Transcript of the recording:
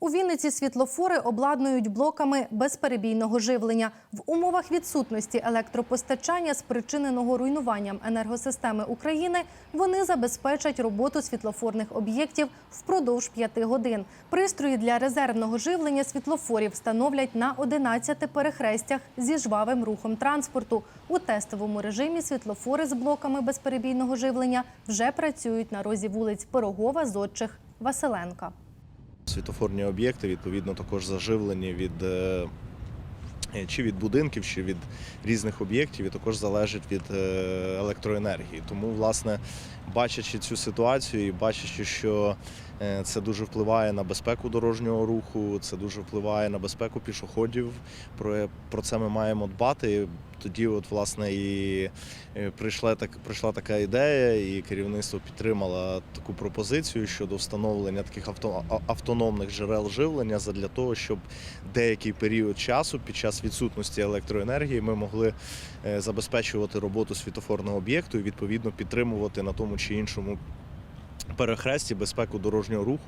У Вінниці світлофори обладнують блоками безперебійного живлення. В умовах відсутності електропостачання, спричиненого руйнуванням енергосистеми України, вони забезпечать роботу світлофорних об'єктів впродовж п'яти годин. Пристрої для резервного живлення світлофорів встановлять на 11 перехрестях зі жвавим рухом транспорту. У тестовому режимі світлофори з блоками безперебійного живлення вже працюють на розі вулиць Пирогова, Зодчих, Василенка. Світофорні об'єкти відповідно також заживлені від е, чи від будинків, чи від різних об'єктів, і також залежить від е, електроенергії. Тому, власне, бачачи цю ситуацію і бачачи, що е, це дуже впливає на безпеку дорожнього руху, це дуже впливає на безпеку пішоходів. Про, про це ми маємо дбати. Тоді, от, власне, і е, прийшла, так, прийшла така ідея, і керівництво підтримало таку пропозицію щодо встановлення таких авто, автономних джерел живлення для того, щоб деякий період часу під час відсутності електроенергії ми могли е, забезпечувати роботу світофорного об'єкту і відповідно підтримувати на тому чи іншому перехресті безпеку дорожнього руху.